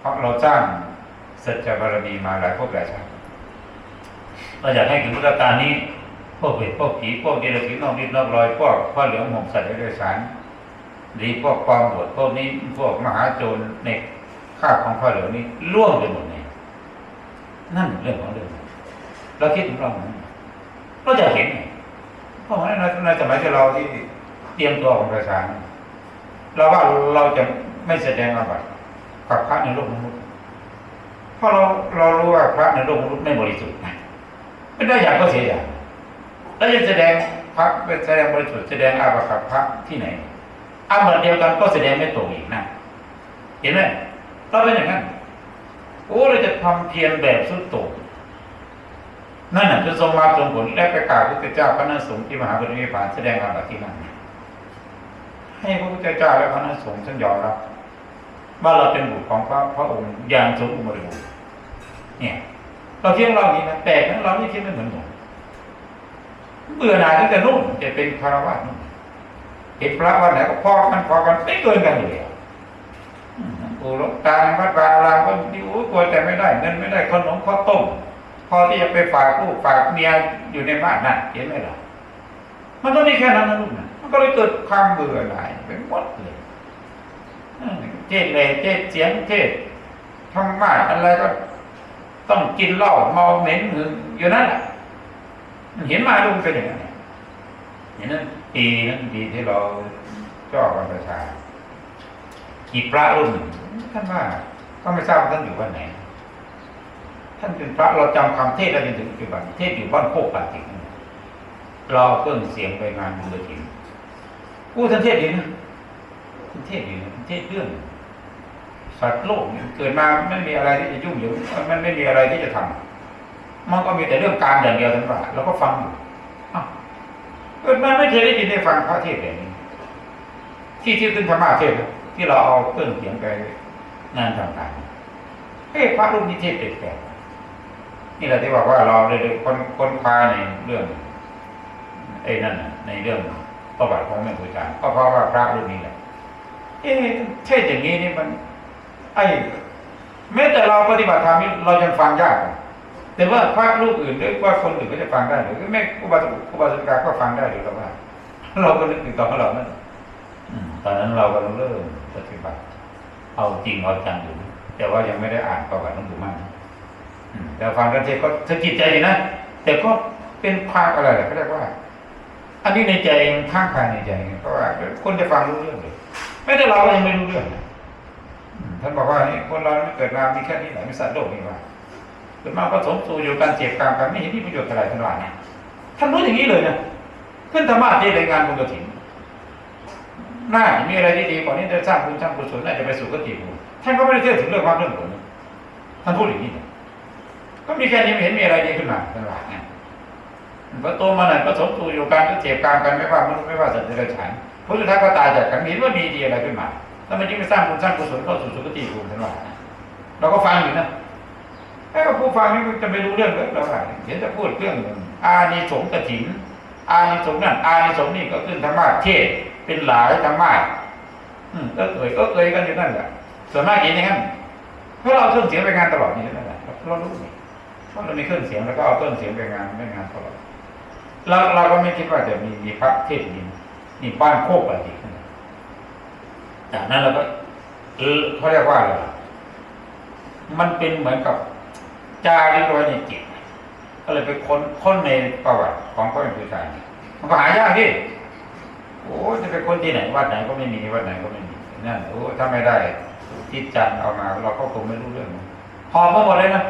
เพราะเราสร้างสัจจบารมีมาหลายภพหลายชาติเราอยากให้ถึงพุทธกาลนี้พวกเวทพวกผีพวกเดรัจฉีนอกนิดนอกรอยพวกพ่อเหลืองห่มสัตว์ในโดยสารหรือพวกปลอมบวชพวกนี้พวกมหาโจรในข้าของพ่อเหลืองนี้ล่วงไปหมดเลยนั่นเรื่องของเรื่องเราคิดถึงเราไหมเราจะเห็นไงเพราะว่าในในสมัยที่เราที่เตรียมตัวของประชาชนเราว่าเราจะไม่แสดงอาบัติ กับพระในโลกมนุษย์เพราะเราเรารู้ว่าพระในโลกมนุษย์ไม่บริสุทธิ์ไม่ได้อย่างก็เสียอย่างแล้วจะแสดงพระเป็นแสดงบริสุทธิ์แสดงอาบัติกับพระที่ไหนอาบัติเดียวกันก็แสดงไม่ตรงอีกนะเห็นไหมเราเป็นอย่างนั้นโอ้เราจะทำเพียรแบบสุดโต่งนั่นน่ะจะทรงมาทรงผลและไปกาบพระพุทธเจ้าพระนสงฆ์ที่มหาบริพานแสดงอาบัติที่นั่นให้พระพุทธเจ้าและพระนสงฆ์ท่านยอมรับ ว่าเราเป็นบุตรของพระพระองค์อย่างสมบูรณ์บริบูรณ์เนี่ย เราเที่ยงเราองนี้นะแต่นั้นเราไม่คิดไม่เหมือนหนูเบื่อหน่ายตั้งแต่นู่นจะเป็นคารวะนู่นเห็นพระวันไหนก็พอกันพอกันไม่เกินกันเลยอะอืมกูหลงตาวัดวาอารามก็ดิวกลัวแต่ไม่ได้เงินไม่ได้ขนมข้าวต้มพอที่จะไปฝากลูกฝากเมียอยู่ในบ้านนั่นเห็นไหมล่ะมันต้องมีแค่นั้นนะลูกนะมันก็เลยเกิดความเบื่อหน่ายไปหมดเลย อืมเทศเลยเทศเสียงเทศธรรมะอะไรก็ต้องกินเหล้าเมาเหม็นหึงอยู่นั่นแหละเห็นมาลุงเป็นอย่างนั้นเนี่ยเห็นนั้นปีนั้นปีที่เราจ่อกันประชากี่พระรุ่นท่านว่าก็ไม่ทราบท่านอยู่วันไหน ท่านเป็นพระเราจำคำเทศได้จนถึงปัจจุบันเทศอยู่บ้านโคกป่าจิกนั่นน่ะรอเครื่องเสียงไปงานบุญกฐินผู้ท่านเทศดีนะท่านเทศดีนะท่านเทศเรื่อง สัตว์โลกเกิดมาไม่มีอะไรที่จะยุ่งเหยิงมันไม่มีอะไรที่จะทำมันก็มีแต่เรื่องการอย่างเดียวทั้งว่าเราก็ฟังอยู่เกิดมาไม่เคยได้ยินได้ฟังพระเทศน์แบบนี้ ที่ที่ขึ้นธรรมะเทศที่เราเอาเครื่องเสียงไปงานต่างๆเฮ้พระรูปนี้เทศแปลกๆนี่แหละที่บอกว่าเราเลยคนคนพาในเรื่องไอ้นั่นน่ะในเรื่องประวัติของแม่ครูอาจารย์ก็เพราะว่าพระรูปนี้แหละเอ๊ะเทศอย่างนี้นี่มัน ไอ้แม้แต่เราปฏิบัติธรรมนี่เรายังฟังยากแต่ว่าพระรูปอื่นหรือว่าคนอื่นก็จะฟังได้หรือแม่ครูบาครูบาสิกาก็ฟังได้หรือเราว่าเราก็นึกถึงตอนของเรานั่นตอนนั้นเราก็เริ่มปฏิบัติเอาจริงเอาจังอยู่แต่ว่ายังไม่ได้อ่านประวัติหลวงปู่มั่นแต่ฟังกันเทศก็สะกิดใจนะแต่ก็เป็นภาคอะไรล่ะเขาเรียกว่า อันนี้ในใจข้างภายในใจเพราะว่าคนจะฟังรู้เรื่องเลยไม่แต่เราก็ยังไม่รู้เรื่องนะ ท่านบอกว่านี่คนเราไม่เกิดมามีแค่นี้แหละไม่สัตว์โลกนี่ว่าเกิดมาก็สมสู่อยู่การเจ็บกรรมกันไม่เห็นมีประโยชน์อะไรท่านว่าเนี่ยท่านรู้อย่างนี้เลยนะขึ้นธรรมะที่รายงานบุญกฐินน่ามีอะไรที่ดีกว่านี้จะสร้างบุญสร้างกุศลน่าจะไปสู่กติภูมิท่านก็ไม่ได้เชื่อถึงเรื่องความเรื่องผลท่านพูดอย่างนี้นะก็มีแค่นี้ไม่เห็นมีอะไรดีขึ้นมาท่านว่าเนี่ยพอโตมาหน่อยก็สมสู่อยู่การก็เจ็บกรรมกันไม่ว่ามนุษย์ไม่ว่าสัตว์เดรัจฉานผลสุดท้ายก็ตายจากกันเห็นว่ามีดีอะไรขึ้นมา แล้วมันยิ่งไปสร้างบุญสร้างกุศลเข้าสู่สุคติภูมิทั้งหลายเราก็ฟังอยู่นะไอ้ผู้ฟังนี่จะไม่รู้เรื่องเลยเราว่าเห็นจะพูดเรื่องอานิสงส์กฐิน อานิสงส์นั่นอานิสงส์นี่ก็ขึ้นธรรมะเทศเป็นหลายธรรมะอืมก็เอ่ยก็เอ่ยกันอยู่นั่นแหละส่วนมากเห็นอย่างนั้นเพราะเราเอาเครื่องเสียงไปงานตลอดนี่นั่นแหละเรารู้นี่เพราะเรามีเครื่องเสียงแล้วก็เอาเครื่องเสียงไปงานไปงานตลอดเราเราก็ไม่คิดว่าจะมีมีพระเทศน์นี่นี่บ้านโคกอะไรอีกนั่น จากนั้นเราก็เออเขาเรียกว่าอะไรมันเป็นเหมือนกับจารึกไว้ในจิตก็เลยไปค้นค้นในประวัติของพระเป็นผู้ชายมันก็หายากที่โอ้จะไปค้นที่ไหนวัดไหนก็ไม่มีวัดไหนก็ไม่มีนั่นโอ้ถ้าไม่ได้ที่จันต์เอามาเราก็คงไม่รู้เรื่องหอบมาหมดเลยนะ